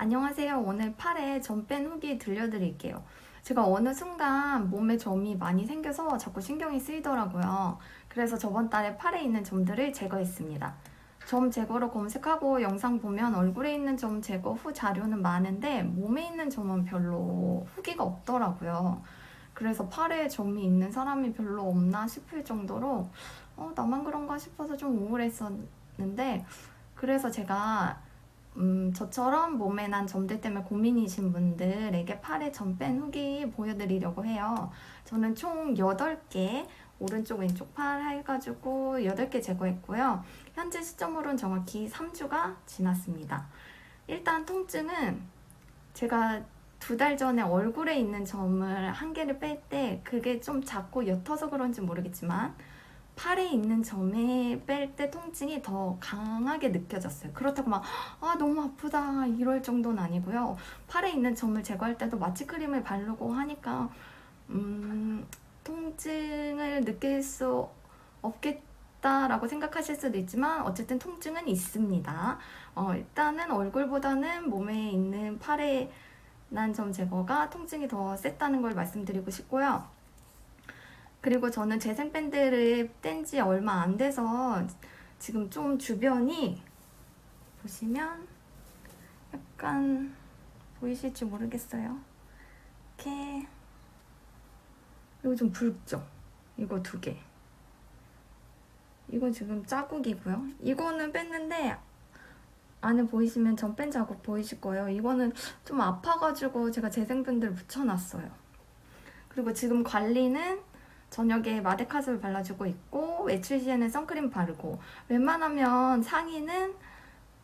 안녕하세요. 오늘 팔에 점 뺀 후기 들려드릴게요. 제가 어느 순간 몸에 점이 많이 생겨서 자꾸 신경이 쓰이더라고요. 그래서 저번 달에 팔에 있는 점들을 제거했습니다. 점 제거로 검색하고 영상 보면 얼굴에 있는 점 제거 후 자료는 많은데 몸에 있는 점은 별로 후기가 없더라고요. 그래서 팔에 점이 있는 사람이 별로 없나 싶을 정도로 어, 나만 그런가 싶어서 좀 우울했었는데 그래서 제가 음, 저처럼 몸에 난 점들 때문에 고민이신 분들에게 팔에 점 뺀 후기 보여드리려고 해요. 저는 총 8개, 오른쪽, 왼쪽 팔 해가지고 8개 제거했고요. 현재 시점으로는 정확히 3주가 지났습니다. 일단 통증은 제가 두 달 전에 얼굴에 있는 점을 한 개를 뺄 때 그게 좀 작고 옅어서 그런지 모르겠지만 팔에 있는 점에 뺄 때 통증이 더 강하게 느껴졌어요. 그렇다고 막, 아, 너무 아프다, 이럴 정도는 아니고요. 팔에 있는 점을 제거할 때도 마취크림을 바르고 하니까, 음, 통증을 느낄 수 없겠다라고 생각하실 수도 있지만, 어쨌든 통증은 있습니다. 어, 일단은 얼굴보다는 몸에 있는 팔에 난 점 제거가 통증이 더 셌다는 걸 말씀드리고 싶고요. 그리고 저는 재생밴드를 뗀 지 얼마 안 돼서 지금 좀 주변이 보시면 약간 보이실지 모르겠어요. 이렇게 이거 좀 붉죠? 이거 두 개. 이거 지금 자국이고요. 이거는 뺐는데 안에 보이시면 전 뺀 자국 보이실 거예요. 이거는 좀 아파가지고 제가 재생밴드를 붙여놨어요. 그리고 지금 관리는 저녁에 마데카솔 발라주고 있고 외출 시에는 선크림 바르고 웬만하면 상의는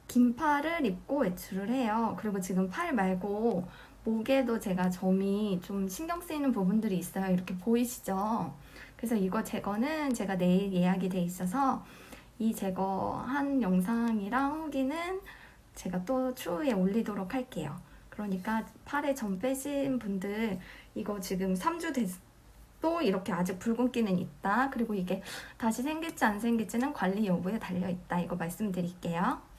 긴 팔을 입고 외출을 해요. 그리고 지금 팔 말고 목에도 제가 점이 좀 신경 쓰이는 부분들이 있어요. 이렇게 보이시죠? 그래서 이거 제거는 제가 내일 예약이 돼 있어서 이 제거한 영상이랑 후기는 제가 또 추후에 올리도록 할게요. 그러니까 팔에 점 빼신 분들 이거 지금 3주 됐, 또 이렇게 아직 붉은기는 있다. 그리고 이게 다시 생길지 안 생길지는 관리 여부에 달려 있다. 이거 말씀드릴게요.